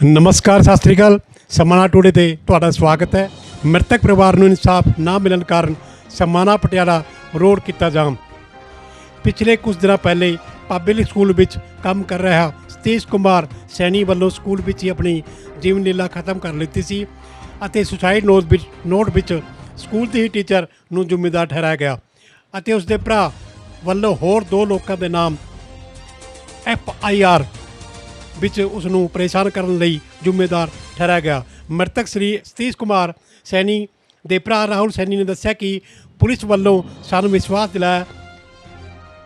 ਨਮਸਕਾਰ, ਸਤਿ ਸ੍ਰੀ ਅਕਾਲ। ਸਮਾਣਾ ਟੂਡੇ ਤੇ ਤੁਹਾਡਾ ਸਵਾਗਤ ਹੈ। ਮ੍ਰਿਤਕ ਪਰਿਵਾਰ ਨੂੰ ਇਨਸਾਫ ਨਾ ਮਿਲਣ ਕਾਰਨ ਸਮਾਣਾ ਪਟਿਆਲਾ ਰੋਡ ਕੀਤਾ ਜਾਮ। ਪਿਛਲੇ ਕੁਝ ਦਿਨਾਂ ਪਹਿਲੇ ਪਬਲਿਕ ਸਕੂਲ ਵਿੱਚ ਕੰਮ ਕਰ ਰਿਹਾ ਸਤੀਸ਼ ਕੁਮਾਰ ਸੈਣੀ ਵੱਲੋਂ ਸਕੂਲ ਵਿੱਚ ਹੀ ਆਪਣੀ ਜੀਵਨ ਲੀਲਾ ਖਤਮ ਕਰ ਲਿੱਤੀ ਸੀ ਅਤੇ ਸੁਸਾਈਡ ਨੋਟ ਵਿੱਚ ਨੋਟ ਵਿੱਚ ਸਕੂਲ ਦੇ ਹੀ ਟੀਚਰ ਨੂੰ ਜ਼ਿੰਮੇਦਾਰ ਠਹਿਰਾਇਆ ਗਿਆ ਅਤੇ ਉਸ ਦੇ ਭਰਾ ਵੱਲੋਂ ਹੋਰ ਦੋ ਲੋਕਾਂ ਦੇ ਨਾਮ ਐਫ ਆਈ ਆਰ ਵਿੱਚ ਉਸ ਨੂੰ ਪਰੇਸ਼ਾਨ ਕਰਨ ਲਈ ਜ਼ਿੰਮੇਦਾਰ ਠਹਿਰਾਇਆ ਗਿਆ। ਮ੍ਰਿਤਕ ਸ੍ਰੀ ਸਤੀਸ਼ ਕੁਮਾਰ ਸੈਣੀ ਦੇ ਭਰਾ ਰਾਹੁਲ ਸੈਣੀ ਨੇ ਦੱਸਿਆ ਕਿ ਪੁਲਿਸ ਵੱਲੋਂ ਸਾਨੂੰ ਵਿਸ਼ਵਾਸ ਦਿਲਾਇਆ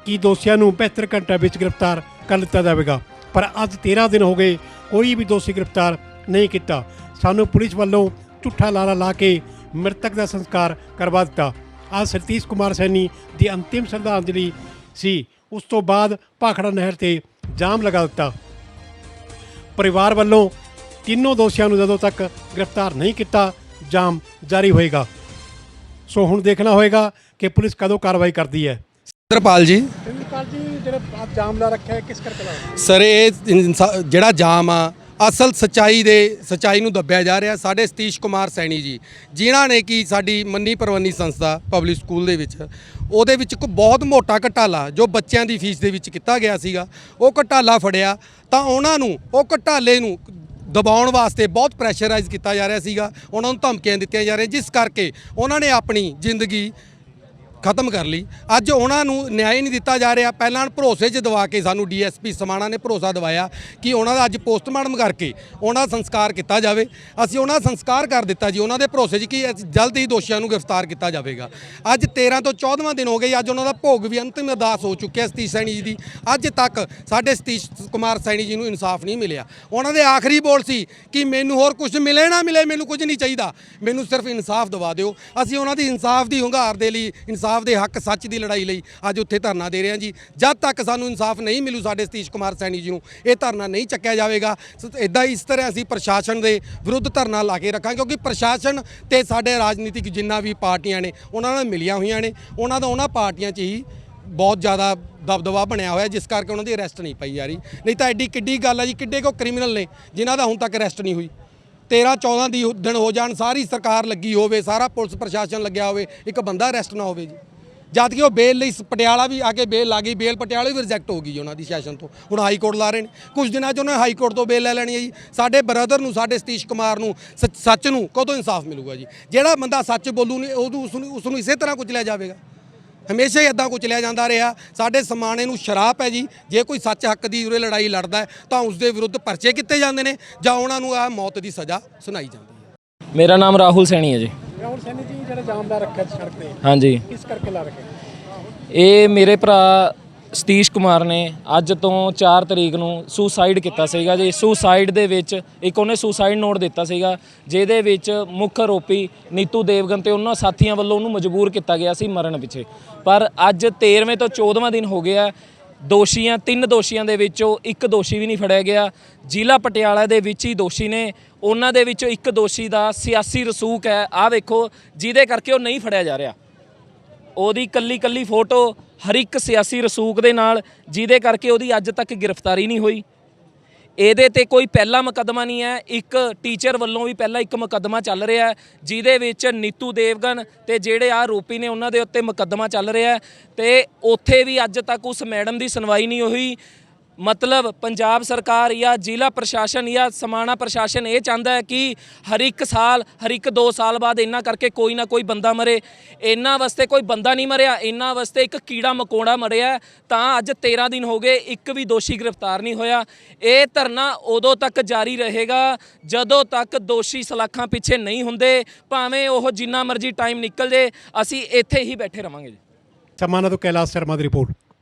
ਕਿ ਦੋਸ਼ੀਆਂ ਨੂੰ 72 ਘੰਟਿਆਂ ਵਿੱਚ ਗ੍ਰਿਫਤਾਰ ਕਰ ਲਿੱਤਾ ਜਾਵੇਗਾ। ਪਰ ਅੱਜ 13 ਦਿਨ ਹੋ ਗਏ, ਕੋਈ ਵੀ ਦੋਸ਼ੀ ਗ੍ਰਿਫਤਾਰ ਨਹੀਂ ਕੀਤਾ। ਸਾਨੂੰ ਪੁਲਿਸ ਵੱਲੋਂ ਝੂਠਾ ਲਾਰਾ ਲਾ ਕੇ ਮ੍ਰਿਤਕ ਦਾ ਸੰਸਕਾਰ ਕਰਵਾ ਦਿੱਤਾ। ਅੱਜ ਸਤੀਸ਼ ਕੁਮਾਰ ਸੈਣੀ ਦੀ ਅੰਤਿਮ ਸ਼ਰਧਾਂਜਲੀ ਸੀ। ਉਸ ਤੋਂ ਬਾਅਦ ਭਾਖੜਾ ਨਹਿਰ ਤੇ ਜਾਮ ਲਗਾ ਦਿੱਤਾ। ਪਰਿਵਾਰ ਵੱਲੋਂ ਤਿੰਨੋਂ ਦੋਸ਼ੀਆਂ ਨੂੰ ਜਦੋਂ ਤੱਕ ਗ੍ਰਿਫਤਾਰ ਨਹੀਂ ਕੀਤਾ ਜਾਮ ਜਾਰੀ ਹੋਏਗਾ। ਸੋ ਹੁਣ ਦੇਖਣਾ ਹੋਏਗਾ ਕਿ ਪੁਲਿਸ ਕਦੋਂ ਕਾਰਵਾਈ ਕਰਦੀ ਹੈ। ਇੰਦਰਪਾਲ ਜੀ। ਸਿੰਧਪਾਲ ਜੀ ਜਿਹੜਾ ਆਪ ਜਾਮ ਲਾ ਰੱਖਿਆ ਹੈ ਕਿਸ ਕਰਕੇ ਲਾਇਆ ਸਰ ਇਹ ਇਨਸਾ- ਜਿਹੜਾ ਜਾਮ ਆ ਅਸਲ ਸਚਾਈ ਦੇ, ਸਚਾਈ ਨੂੰ ਦੱਬਿਆ ਜਾ ਰਿਹਾ। ਸਾਡੇ ਸਤੀਸ਼ ਕੁਮਾਰ ਸੈਣੀ ਜੀ, ਜਿਨ੍ਹਾਂ ਨੇ ਕਿ ਸਾਡੀ ਮੰਨੀ ਪਰਵੰਨੀ ਸੰਸਥਾ ਪਬਲਿਕ ਸਕੂਲ ਦੇ ਵਿੱਚ, ਉਹਦੇ ਵਿੱਚ ਇੱਕ ਬਹੁਤ ਮੋਟਾ ਘਟਾਲਾ, ਜੋ ਬੱਚਿਆਂ ਦੀ ਫੀਸ ਦੇ ਵਿੱਚ ਕੀਤਾ ਗਿਆ ਸੀਗਾ, ਉਹ ਘਟਾਲਾ ਫੜਿਆ, ਤਾਂ ਉਹਨਾਂ ਨੂੰ, ਉਹ ਘਟਾਲੇ ਨੂੰ ਦਬਾਉਣ ਵਾਸਤੇ ਬਹੁਤ ਪ੍ਰੈਸ਼ਰਾਈਜ਼ ਕੀਤਾ ਜਾ ਰਿਹਾ ਸੀਗਾ, ਉਹਨਾਂ ਨੂੰ ਧਮਕੀਆਂ ਦਿੱਤੀਆਂ ਜਾ ਰਹੀਆਂ, ਜਿਸ ਕਰਕੇ ਉਹਨਾਂ ਨੇ ਆਪਣੀ ਜ਼ਿੰਦਗੀ ਖਤਮ ਕਰ ਲਈ। ਅੱਜ ਉਹਨਾਂ ਨੂੰ ਨਿਆਂ ਨਹੀਂ ਦਿੱਤਾ ਜਾ ਰਿਹਾ। ਪਹਿਲਾਂ ਭਰੋਸੇ 'ਚ ਦਵਾ ਕੇ ਸਾਨੂੰ ਡੀਐਸਪੀ ਸਮਾਣਾ ਨੇ ਭਰੋਸਾ ਦਿਵਾਇਆ ਕਿ ਉਹਨਾਂ ਦਾ ਅੱਜ ਪੋਸਟਮਾਰਟਮ ਕਰਕੇ ਉਹਨਾਂ ਦਾ ਸੰਸਕਾਰ ਕੀਤਾ ਜਾਵੇ। ਅਸੀਂ ਉਹਨਾਂ ਦਾ ਸੰਸਕਾਰ ਕਰ ਦਿੱਤਾ ਜੀ। ਉਹਨਾਂ ਦੇ ਭਰੋਸੇ 'ਚ ਕਿ ਜਲਦ ਹੀ ਦੋਸ਼ੀਆਂ ਨੂੰ ਗ੍ਰਿਫਤਾਰ ਕੀਤਾ ਜਾਵੇਗਾ। ਅੱਜ 13 ਤੋਂ 14ਵਾਂ ਦਿਨ ਹੋ ਗਏ। ਅੱਜ ਉਹਨਾਂ ਦਾ ਭੋਗ ਵੀ ਅੰਤਿਮ ਅਰਦਾਸ ਹੋ ਚੁੱਕਿਆ ਸਤੀਸ਼ ਸੈਣੀ ਜੀ ਦੀ। ਅੱਜ ਤੱਕ ਸਾਡੇ ਸਤੀਸ਼ ਕੁਮਾਰ ਸੈਣੀ ਜੀ ਨੂੰ ਇਨਸਾਫ ਨਹੀਂ ਮਿਲਿਆ। ਉਹਨਾਂ ਦੇ ਆਖਰੀ ਬੋਲ ਸੀ ਕਿ ਮੈਨੂੰ ਹੋਰ ਕੁਝ ਮਿਲੇ ਨਾ ਮਿਲੇ, ਮੈਨੂੰ ਕੁਝ ਨਹੀਂ ਚਾਹੀਦਾ। ਮੈਨੂੰ ਸਿਰਫ ਇਨਸਾਫ ਦਿਵਾ ਦਿਓ। ਅਸੀਂ ਉਹਨਾਂ ਦੀ ਇਨਸਾਫ ਦੀ ਹੁੰਗਾਰ ਦੇ ਲਈ ਇਨਸਾਫ ਦੇ ਹੱਕ ਸੱਚ ਦੀ ਲੜਾਈ ਲਈ ਅੱਜ ਉੱਥੇ ਧਰਨਾ ਦੇ ਰਹੇ ਹਾਂ ਜੀ। ਜਦ ਤੱਕ ਸਾਨੂੰ ਇਨਸਾਫ ਨਹੀਂ ਮਿਲੂ ਸਾਡੇ ਸਤੀਸ਼ ਕੁਮਾਰ ਸੈਣੀ ਜੀ ਨੂੰ, ਇਹ ਧਰਨਾ ਨਹੀਂ ਚੱਕਿਆ ਜਾਵੇਗਾ। ਇਦਾਂ ਇਸ ਤਰ੍ਹਾਂ ਅਸੀਂ ਪ੍ਰਸ਼ਾਸਨ ਦੇ ਵਿਰੁੱਧ ਧਰਨਾ ਲਾ ਕੇ ਰੱਖਾਂ ਕਿਉਂਕਿ ਪ੍ਰਸ਼ਾਸਨ ਤੇ ਸਾਡੇ ਰਾਜਨੀਤਿਕ ਜਿੰਨਾ ਵੀ ਪਾਰਟੀਆਂ ਨੇ, ਉਹਨਾਂ ਨਾਲ ਮਿਲੀਆਂ ਹੋਈਆਂ ਨੇ। ਉਹਨਾਂ ਦਾ ਉਹਨਾਂ ਪਾਰਟੀਆਂ 'ਚ ਹੀ ਬਹੁਤ ਜ਼ਿਆਦਾ ਦਬਦਬਾ ਬਣਿਆ ਹੋਇਆ, ਜਿਸ ਕਰਕੇ ਉਹਨਾਂ ਦੀ ਅਰੈਸਟ ਨਹੀਂ ਪਈ ਜਾ ਰਹੀ। ਨਹੀਂ ਤਾਂ ਐਡੀ ਕਿੱਡੀ ਗੱਲ ਆ ਜੀ, ਕਿੱਡੇ ਕੋ ਕ੍ਰਿਮੀਨਲ ਨੇ, ਜਿਨ੍ਹਾਂ ਦਾ ਹੁਣ ਤੱਕ ਅਰੈਸਟ ਨਹੀਂ ਹੋਈ। 13 14 ਦੀ ਦਿਨ ਹੋ ਜਾਣ, ਸਾਰੀ ਸਰਕਾਰ ਲੱਗੀ ਹੋਵੇ, ਸਾਰਾ ਪੁਲਿਸ ਪ੍ਰਸ਼ਾਸਨ ਲੱਗਿਆ ਹੋਵੇ, ਇੱਕ ਬੰਦਾ ਅਰੈਸਟ ਨਾ ਹੋਵੇ ਜੀ। ਜਦ ਕਿ ਉਹ ਬੇਲ ਲਈ ਸ- ਪਟਿਆਲਾ ਵੀ ਆ ਕੇ ਬੇਲ ਲਾ ਗਈ, ਬੇਲ ਪਟਿਆਲਾ ਵੀ ਰਿਜੈਕਟ ਹੋ ਗਈ ਉਹਨਾਂ ਦੀ ਸੈਸ਼ਨ ਤੋਂ। ਹੁਣ ਹਾਈ ਕੋਰਟ ਲਾ ਰਹੇ ਨੇ। ਕੁਝ ਦਿਨਾਂ 'ਚ ਉਹਨਾਂ ਹਾਈ ਕੋਰਟ ਤੋਂ ਬੇਲ ਲੈ ਲੈਣੀ ਹੈ ਜੀ। ਸਾਡੇ ਬ੍ਰਦਰ ਨੂੰ, ਸਾਡੇ ਸਤੀਸ਼ ਕੁਮਾਰ ਨੂੰ ਸੱਚ- ਨੂੰ ਕਦੋਂ ਇਨਸਾਫ ਮਿਲੂਗਾ ਜੀ? ਜਿਹੜਾ ਬੰਦਾ ਸੱਚ ਬੋਲੂ ਨੇ, ਉਹਨੂੰ ਉਸ ਨੂੰ ਉਸ ਨੂੰ ਇਸੇ ਤਰ੍ਹਾਂ ਕੁਚਲਿਆ ਜਾਵੇਗਾ। ਹਮੇਸ਼ਾ ਹੀ ਇਦਾਂ ਕੁਚਲਿਆ ਜਾਂਦਾ ਰਿਹਾ। ਸਾਡੇ ਸਮਾਣੇ ਨੂੰ ਸ਼ਰਾਪ ਹੈ ਜੀ। ਜੇ ਕੋਈ ਸੱਚ ਹੱਕ ਦੀ ਉਰੇ ਲੜਾਈ ਲੜਦਾ ਤਾਂ ਉਸ ਦੇ ਵਿਰੁੱਧ ਪਰਚੇ ਕੀਤੇ ਜਾਂਦੇ ਨੇ ਜਾਂ ਉਹਨਾਂ ਨੂੰ ਆ ਮੌਤ ਦੀ ਸਜ਼ਾ ਸੁਣਾਈ ਜਾਂਦੀ ਹੈ। ਮੇਰਾ ਨਾਮ ਰਾਹੁਲ ਸੈਣੀ ਹੈ ਜੀ। ਰਾਹੁਲ ਸੈਣੀ ਜੀ ਜਿਹੜਾ ਜਾਮ ਲਾ ਰੱਖਿਆ ਸੜਕ ਤੇ। ਹਾਂਜੀ। ਕਿਸ ਕਰਕੇ ਲਾ ਰੱਖਿਆ? ਇਹ ਮੇਰੇ ਭਰਾ ਸਤੀਸ਼ ਕੁਮਾਰ ਨੇ ਅੱਜ ਤੋਂ 4 ਤਰੀਕ ਨੂੰ ਸੁਸਾਈਡ ਕੀਤਾ ਸੀਗਾ ਜੀ। ਸੁਸਾਈਡ ਦੇ ਵਿੱਚ ਇੱਕ ਉਹਨੇ ਸੁਸਾਈਡ ਨੋਟ ਦਿੱਤਾ ਸੀਗਾ, ਜਿਹਦੇ ਵਿੱਚ ਮੁੱਖ ਆਰੋਪੀ ਨੀਤੂ ਦੇਵਗਨ ਤੇ ਉਹਨਾਂ ਸਾਥੀਆਂ ਵੱਲੋਂ ਉਹਨੂੰ ਮਜਬੂਰ ਕੀਤਾ ਗਿਆ ਸੀ ਮਰਨ ਪਿੱਛੇ। ਪਰ ਅੱਜ 13ਵੇਂ ਤੋਂ 14ਵਾਂ ਦਿਨ ਹੋ ਗਿਆ, ਦੋਸ਼ੀਆਂ, ਤਿੰਨ ਦੋਸ਼ੀਆਂ ਦੇ ਵਿੱਚੋਂ ਇੱਕ ਦੋਸ਼ੀ ਵੀ ਨਹੀਂ ਫੜਿਆ ਗਿਆ। ਜ਼ਿਲ੍ਹਾ ਪਟਿਆਲਾ ਦੇ ਵਿੱਚ ਹੀ ਦੋਸ਼ੀ ਨੇ, ਉਹਨਾਂ ਦੇ ਵਿੱਚੋਂ ਇੱਕ ਦੋਸ਼ੀ ਦਾ ਸਿਆਸੀ ਰਸੂਖ ਹੈ। ਆਹ ਵੇਖੋ, ਜਿਹਦੇ ਕਰਕੇ ਉਹ ਨਹੀਂ ਫੜਿਆ ਜਾ ਰਿਹਾ। ਉਹਦੀ ਕੱਲੀ ਕੱਲੀ ਫੋਟੋ ਹਰ ਇੱਕ ਸਿਆਸੀ ਰਸੂਖ ਦੇ ਨਾਲ, ਜਿਹਦੇ ਕਰਕੇ ਉਹਦੀ ਅੱਜ ਤੱਕ ਗ੍ਰਿਫਤਾਰੀ ਨਹੀਂ ਹੋਈ। ਇਹਦੇ ਤੇ ਕੋਈ ਪਹਿਲਾ ਮੁਕੱਦਮਾ ਨਹੀਂ ਹੈ। ਇੱਕ ਟੀਚਰ ਵੱਲੋਂ ਵੀ ਪਹਿਲਾਂ ਇੱਕ ਮੁਕੱਦਮਾ ਚੱਲ ਰਿਹਾ ਹੈ, ਜਿਹਦੇ ਵਿੱਚ ਨੀਤੂ ਦੇਵਗਨ ਤੇ ਜਿਹੜੇ ਆ ਆਰੋਪੀ ਨੇ, ਉਹਨਾਂ ਦੇ ਉੱਤੇ ਮੁਕੱਦਮਾ ਚੱਲ ਰਿਹਾ ਹੈ। ਤੇ ਉੱਥੇ ਵੀ ਅੱਜ ਤੱਕ ਉਸ ਮੈਡਮ ਦੀ ਸੁਣਵਾਈ ਨਹੀਂ ਹੋਈ। ਮਤਲਬ ਪੰਜਾਬ ਸਰਕਾਰ ਜਾਂ ਜ਼ਿਲ੍ਹਾ ਪ੍ਰਸ਼ਾਸਨ ਜਾਂ ਸਮਾਣਾ ਪ੍ਰਸ਼ਾਸਨ ਇਹ ਚਾਹੁੰਦਾ ਹੈ ਕਿ ਹਰ ਇੱਕ ਸਾਲ, ਹਰ ਇੱਕ 2 ਸਾਲ ਬਾਅਦ ਇਹਨਾਂ ਕਰਕੇ ਕੋਈ ਨਾ ਕੋਈ ਬੰਦਾ ਮਰੇ। ਇਹਨਾਂ ਵਾਸਤੇ ਕੋਈ ਬੰਦਾ ਨਹੀਂ ਮਰਿਆ, ਇਹਨਾਂ ਵਾਸਤੇ ਇੱਕ ਕੀੜਾ ਮਕੌੜਾ ਮਰਿਆ ਤਾਂ ਅੱਜ 13 ਦਿਨ ਹੋ ਗਏ, ਇੱਕ ਵੀ ਦੋਸ਼ੀ ਗ੍ਰਿਫਤਾਰ ਨਹੀਂ ਹੋਇਆ। ਇਹ ਧਰਨਾ ਉਦੋਂ ਤੱਕ ਜਾਰੀ ਰਹੇਗਾ ਜਦੋਂ ਤੱਕ ਦੋਸ਼ੀ ਸਲਾਖਾਂ ਪਿੱਛੇ ਨਹੀਂ ਹੁੰਦੇ, ਭਾਵੇਂ ਉਹ ਜਿੰਨਾ ਮਰਜ਼ੀ ਟਾਈਮ ਨਿਕਲ ਜੇ, ਅਸੀਂ ਇੱਥੇ ਹੀ ਬੈਠੇ ਰਵਾਂਗੇ ਜੀ। ਸਮਾਣਾ ਤੋਂ ਕੈਲਾਸ਼ ਸ਼ਰਮਾ ਦੀ ਰਿਪੋਰਟ।